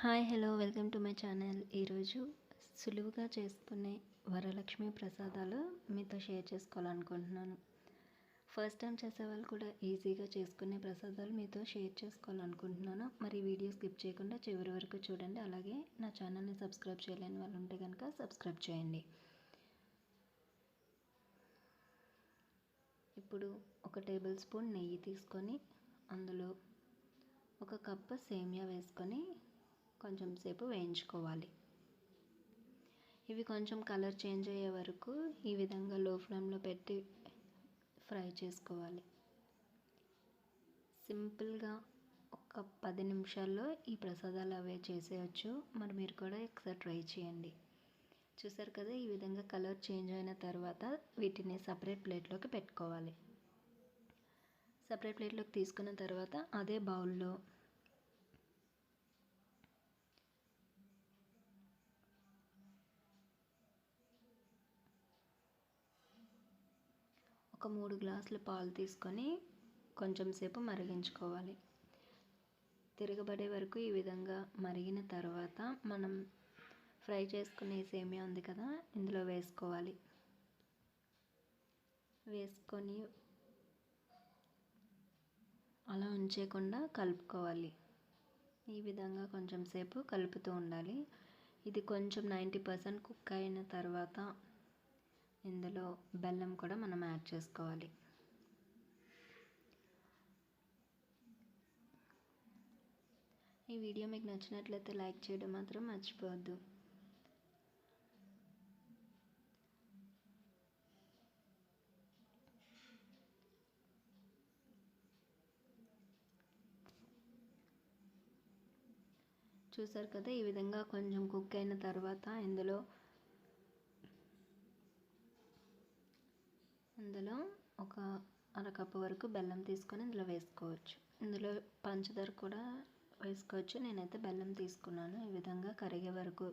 Hi hello welcome to my channel. ఈరోజు సులువుగా చేసుకునే వరలక్ష్మి ప్రసాదాలు మీతో షేర్ చేసుకోవాలనుకుంటున్నాను. ఫస్ట్ టైం చేసే వాళ్ళు కూడా ఈజీగా చేసుకునే ప్రసాదాలు మీతో షేర్ చేసుకోవాలనుకుంటున్నాను. మరి వీడియో స్కిప్ చేయకుండా చివరి వరకు చూడండి. అలాగే నా ఛానల్ని సబ్స్క్రైబ్ చేయలేని వాళ్ళు ఉంటే కనుక సబ్స్క్రైబ్ చేయండి. ఇప్పుడు ఒక టేబుల్ స్పూన్ నెయ్యి తీసుకొని అందులో ఒక కప్పు సేమియా వేసుకొని కొంచెం సేపు వేయించుకోవాలి. ఇవి కొంచెం కలర్ చేంజ్ అయ్యే వరకు ఈ విధంగా లో ఫ్లేమ్లో పెట్టి ఫ్రై చేసుకోవాలి. సింపుల్గా ఒక పది నిమిషాల్లో ఈ ప్రసాదాలు అవే చేసేయచ్చు. మరి మీరు కూడా ఒకసారి ట్రై చేయండి. చూసారు కదా ఈ విధంగా కలర్ చేంజ్ అయిన తర్వాత వీటిని సపరేట్ ప్లేట్లోకి పెట్టుకోవాలి. సపరేట్ ప్లేట్లోకి తీసుకున్న తర్వాత అదే బౌల్లో ఒక మూడు గ్లాసులు పాలు తీసుకొని కొంచెం సేపు మరిగించుకోవాలి. తిరగబడే వరకు ఈ విధంగా మరిగిన తర్వాత మనం ఫ్రై చేసుకునే సేమియా ఉంది కదా ఇందులో వేసుకోవాలి. వేసుకొని అలా ఉంచేయకుండా కలుపుకోవాలి. ఈ విధంగా కొంచెం సేపు కలుపుతూ ఉండాలి. ఇది కొంచెం నైంటీ పర్సెంట్ కుక్ అయిన తర్వాత ఇందులో బెల్లం కూడా మనం యాడ్ చేసుకోవాలి. ఈ వీడియో మీకు నచ్చినట్లయితే లైక్ చేయడం మాత్రం మర్చిపోవద్దు. చూసారు కదా ఈ విధంగా కొంచెం కుక్ అయిన తర్వాత ఇందులో ఇందులో ఒక అరకప్పు వరకు బెల్లం తీసుకొని ఇందులో వేసుకోవచ్చు. ఇందులో పంచదార కూడా వేసుకోవచ్చు. నేనైతే బెల్లం తీసుకున్నాను. ఈ విధంగా కరిగే వరకు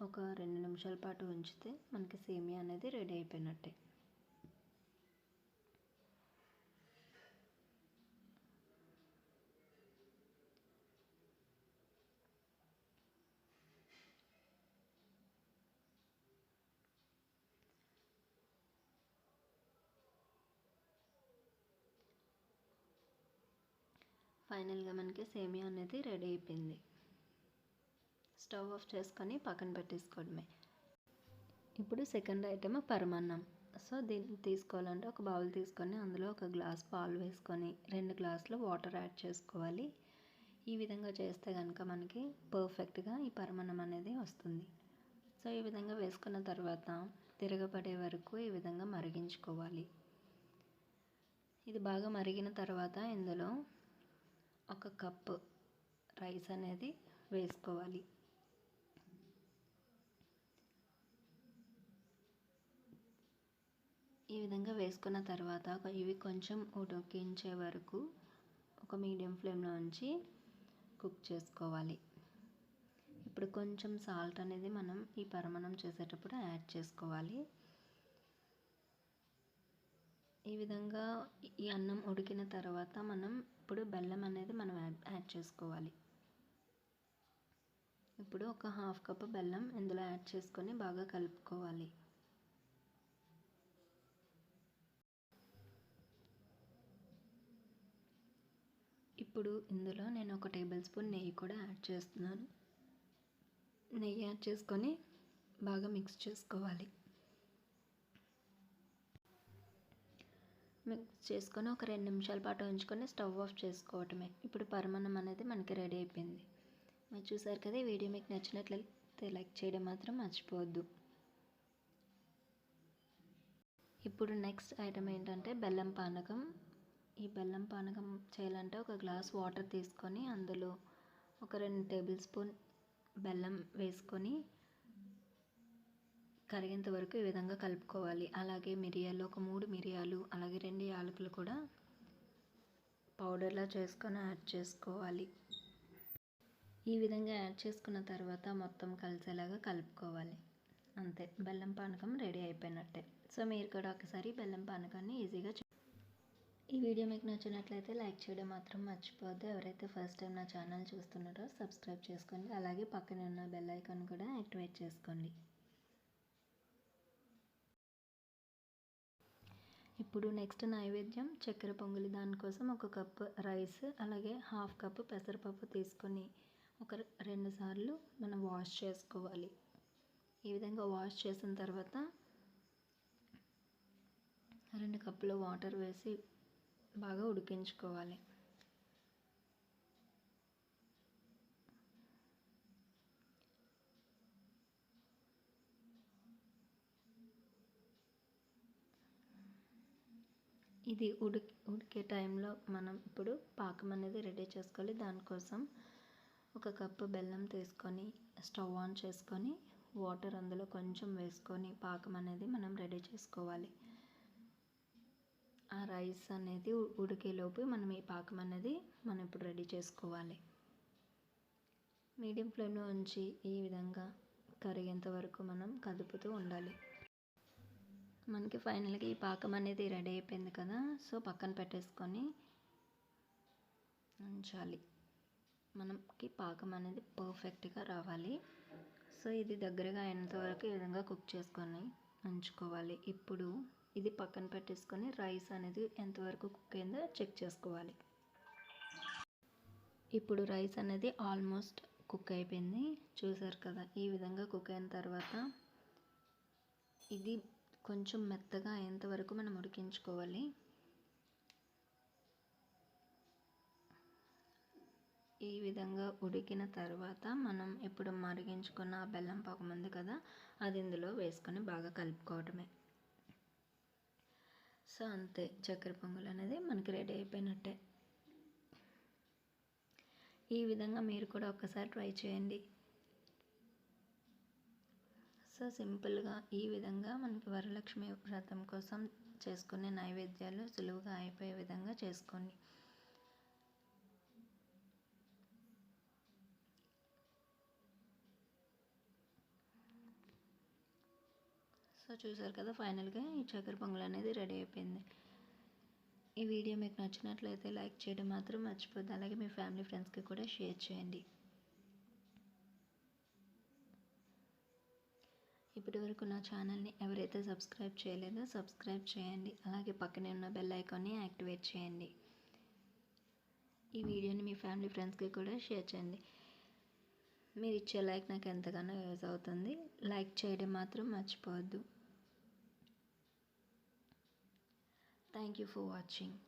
ఒక రెండు నిమిషాల పాటు ఉంచితే మనకి సేమియా అనేది రెడీ అయిపోయినట్టే. ఫైనల్గా మనకి సేమియా అనేది రెడీ అయిపోయింది. స్టవ్ ఆఫ్ చేసుకొని పక్కన పెట్టేసుకోవడమే. ఇప్పుడు సెకండ్ ఐటమ్ పరమాన్నం. సో దీన్ని తీసుకోవాలంటే ఒక బౌల్ తీసుకొని అందులో ఒక గ్లాస్ పాలు వేసుకొని రెండు గ్లాసులు వాటర్ యాడ్ చేసుకోవాలి. ఈ విధంగా చేస్తే కనుక మనకి పర్ఫెక్ట్గా ఈ పరమాన్నం అనేది వస్తుంది. సో ఈ విధంగా వేసుకున్న తర్వాత తిరగబడే వరకు ఈ విధంగా మరిగించుకోవాలి. ఇది బాగా మరిగిన తర్వాత ఇందులో ఒక కప్పు రైస్ అనేది వేసుకోవాలి. ఈ విధంగా వేసుకున్న తర్వాత ఇవి కొంచెం ఉడికించే వరకు ఒక మీడియం ఫ్లేమ్లో ఉంచి కుక్ చేసుకోవాలి. ఇప్పుడు కొంచెం సాల్ట్ అనేది మనం ఈ పరమణం చేసేటప్పుడు యాడ్ చేసుకోవాలి. ఈ విధంగా ఈ అన్నం ఉడికిన తర్వాత మనం ఇప్పుడు బెల్లం అనేది మనం యాడ్ చేసుకోవాలి. ఇప్పుడు ఒక హాఫ్ కప్ బెల్లం ఇందులో యాడ్ చేసుకొని బాగా కలుపుకోవాలి. ఇప్పుడు ఇందులో నేను ఒక టేబుల్ స్పూన్ నెయ్యి కూడా యాడ్ చేస్తున్నాను. నెయ్యి యాడ్ చేసుకొని బాగా మిక్స్ చేసుకోవాలి. మిక్స్ చేసుకొని ఒక రెండు నిమిషాల పాటు ఉంచుకొని స్టవ్ ఆఫ్ చేసుకోవటమే. ఇప్పుడు పరమాన్నం అనేది మనకి రెడీ అయిపోయింది. మీరు చూసారు కదా ఈ వీడియో మీకు నచ్చినట్లయితే లైక్ చేయడం మాత్రం మర్చిపోవద్దు. ఇప్పుడు నెక్స్ట్ ఐటమ్ ఏంటంటే బెల్లం పానకం. ఈ బెల్లం పానకం చేయాలంటే ఒక గ్లాస్ వాటర్ తీసుకొని అందులో ఒక రెండు టేబుల్ స్పూన్ బెల్లం వేసుకొని కరిగేంత వరకు ఈ విధంగా కలుపుకోవాలి. అలాగే మిరియాలు ఒక మూడు మిరియాలు అలాగే రెండు యాలకులు కూడా పౌడర్లా చేసుకొని యాడ్ చేసుకోవాలి. ఈ విధంగా యాడ్ చేసుకున్న తర్వాత మొత్తం కలిసేలాగా కలుపుకోవాలి. అంతే. బెల్లం పానకం రెడీ అయిపోయినట్టే. సో మీరు కూడా ఒకసారి బెల్లం పానకాన్ని ఈజీగా ఈ వీడియో మీకు నచ్చినట్లయితే లైక్ చేయడం మాత్రం మర్చిపోవద్దు. ఎవరైతే ఫస్ట్ టైం నా ఛానల్ చూస్తున్నారో సబ్స్క్రైబ్ చేసుకోండి. అలాగే పక్కనే ఉన్న బెల్ ఐకాన్ కూడా యాక్టివేట్ చేసుకోండి. ఇప్పుడు నెక్స్ట్ నైవేద్యం చక్కెర పొంగలి. దానికోసం ఒక కప్పు రైస్ అలాగే హాఫ్ కప్పు పెసరపప్పు తీసుకొని ఒక రెండు సార్లు మనం వాష్ చేసుకోవాలి. ఈ విధంగా వాష్ చేసిన తర్వాత రెండు కప్పుల వాటర్ వేసి బాగా ఉడికించుకోవాలి. ఇది ఉడికి ఉడికే టైంలో మనం ఇప్పుడు పాకం అనేది రెడీ చేసుకోవాలి. దానికోసం ఒక కప్పు బెల్లం తీసుకొని స్టవ్ ఆన్ చేసుకొని వాటర్ అందులో కొంచెం వేసుకొని పాకం అనేది మనం రెడీ చేసుకోవాలి. ఆ రైస్ అనేది ఉడికేలోపు మనం ఈ పాకం అనేది మనం ఇప్పుడు రెడీ చేసుకోవాలి. మీడియం ఫ్లేమ్లో ఉంచి ఈ విధంగా కరిగేంత వరకు మనం కదుపుతూ ఉండాలి. మనకి ఫైనల్గా ఈ పాకం అనేది రెడీ అయిపోయింది కదా. సో పక్కన పెట్టేసుకొని ఉంచాలి. మనకి పాకం అనేది పర్ఫెక్ట్గా రావాలి. సో ఇది దగ్గరగా అయినంతవరకు ఈ విధంగా కుక్ చేసుకొని ఉంచుకోవాలి. ఇప్పుడు ఇది పక్కన పెట్టేసుకొని రైస్ అనేది ఎంతవరకు కుక్ అయిందో చెక్ చేసుకోవాలి. ఇప్పుడు రైస్ అనేది ఆల్మోస్ట్ కుక్ అయిపోయింది. చూసారు కదా ఈ విధంగా కుక్ అయిన తర్వాత ఇది కొంచెం మెత్తగా అయ్యేంత వరకు మనం ఉడికించుకోవాలి. ఈ విధంగా ఉడికిన తర్వాత మనం ఇప్పుడు మరిగించుకున్న బెల్లం పాకం ఉంది కదా అది ఇందులో వేసుకొని బాగా కలుపుకోవటమే. సో అంతే. చక్కెర పొంగల్ అనేది మనకి రెడీ అయిపోయినట్టే. ఈ విధంగా మీరు కూడా ఒక్కసారి ట్రై చేయండి. సో సింపుల్గా ఈ విధంగా మనకి వరలక్ష్మి వ్రతం కోసం చేసుకునే నైవేద్యాలు సులువుగా అయిపోయే విధంగా చేసుకోండి. సో చూసారు కదా ఫైనల్గా ఈ చక్కెర పొంగల్ అనేది రెడీ అయిపోయింది. ఈ వీడియో మీకు నచ్చినట్లయితే లైక్ చేయడం మాత్రం మర్చిపోద్దు. అలాగే మీ ఫ్యామిలీ ఫ్రెండ్స్కి కూడా షేర్ చేయండి. ఇప్పటి వరకు నా ఛానల్ని ఎవరైతే సబ్స్క్రైబ్ చేయలేదో సబ్స్క్రైబ్ చేయండి. అలాగే పక్కనే ఉన్న బెల్ ఐకాన్ని యాక్టివేట్ చేయండి. ఈ వీడియోని మీ ఫ్యామిలీ ఫ్రెండ్స్కి కూడా షేర్ చేయండి. మీరు ఇచ్చే లైక్ నాకు ఎంతగానో యూజ్ అవుతుంది. లైక్ చేయడం మాత్రం మర్చిపోవద్దు. Thank you for watching